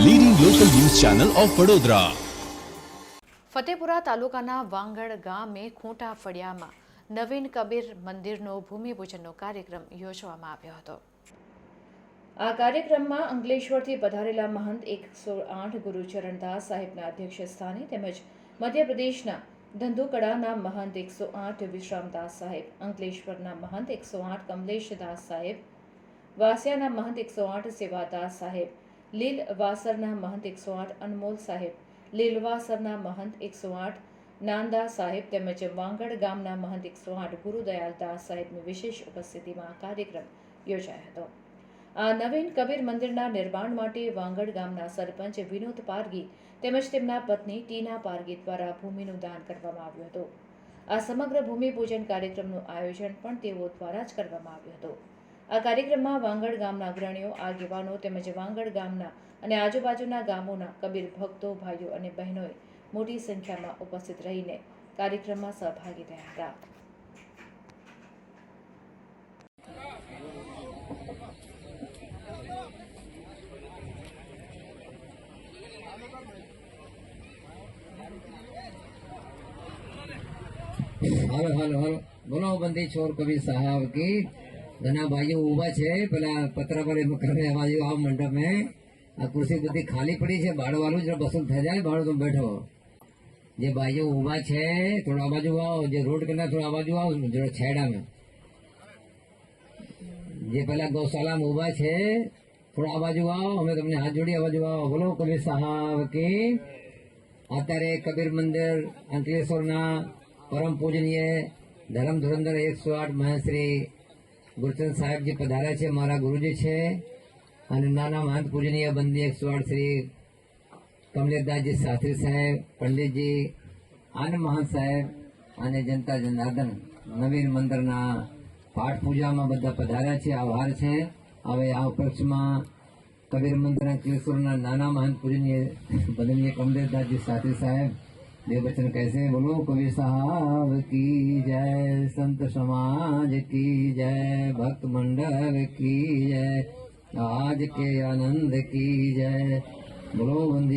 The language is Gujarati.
ચેનલ ઓફ વડોદરા ફતેપુરા તાલુકાના વાંગડ ગામે ખૂંટા ફળિયામાં નવીન કબીર મંદિરનો ભૂમિપૂજનનો કાર્યક્રમ યોજવામાં આવ્યો હતો. આ કાર્યક્રમમાં અંકલેશ્વરથી પધારેલા મહંત એકસો આઠ ગુરુચરણદાસ સાહેબના અધ્યક્ષ સ્થાને તેમજ મધ્યપ્રદેશના ધંધુકડાના મહંત એકસો આઠ વિશ્રામદાસ સાહેબ અંકલેશ્વરના મહંત એકસો આઠ કમલેશદાસ સાહેબ વાસિયાના મહંત એકસો આઠ સેવાદાસ સાહેબ લીલ વાસરના મહંત એકસો આઠ, અનમોલ સાહેબ. લીલવાસરના મહંત એકસો આઠ, નાંદા સાહેબ તેમજ વાંગડ ગામના મહંત એકસો આઠ, ગુરુદયાલ દાસ સાહેબની વિશેષ ઉપસ્થિતિમાં કાર્યક્રમ યોજાયો હતો. આ નવીન કબીર મંદિરના નિર્માણ માટે વાંગડ ગામના સરપંચ વિનોદ પારગી તેમજ તેમના પત્ની ટીના પારગી દ્વારા ભૂમિનું દાન કરવામાં આવ્યું હતું. આ સમગ્ર ભૂમિપૂજન કાર્યક્રમનું આયોજન પણ તેઓ દ્વારા જ કરવામાં આવ્યું હતું. આ કાર્યક્રમમાં વાંગડ ગામના અગ્રણીઓ, આગેવાનો તેમજ વાંગડ ગામના અને આજુબાજુના ગામોના કબીર ભક્તો, ભાઈઓ અને બહેનોએ મોટી સંખ્યામાં ઉપસ્થિત રહીને કાર્યક્રમમાં સહભાગી થયા હતા. Hello hello hello. બોલો બંદી છોર કબીર સાહેબ की घना भाई उभा है पेला पत्र पर मंडप में। आ कुर्सी बदी खाली पड़ी है भाड़ वालू जरा बसंत थे जाए, भाड़ो तुम बैठो। जे भाई उभा है थोड़ा आवाजू आओ जो रोड करना थोड़ा आवाजू आओ जो छेड़ा में। जे पहला गौशाला में उभा है थोड़ा आवाजू आओ हमें तो तुमने हाथ जोड़ी आवाज़ आओ बोलो, कबीर साहब की अतरे कबीर मंदिर, अंकलेश्वर न परम पूजनीय, धर्म धुरंधर एक सौ आठ महेश्री ગુરુચંદ સાહેબજી પધાર્યા છે, મારા ગુરુજી છે, અને નાના મહંત પૂજનીય બંદી એક સ્વાડ શ્રી કમલેશદાસજી શાસ્ત્રી સાહેબ, પંડિતજી આનંદ મહંત સાહેબ, અને જનતા જનાર્દન નવીન મંદિરના પાઠ પૂજામાં બધા પધાર્યા છે, આભાર છે. હવે આ ઉપલક્ષમાં કબીર મંદિરના કિશોરના નાના મહંત પૂજનીય, બંદનીય કમલેશદાસજી શાસ્ત્રી સાહેબ देव बच्चन कैसे बोलो? कवि साहब की जय, संत समाज की जय, भक्त मंडल की जय आज के आनंद की जय। बोलो बंदी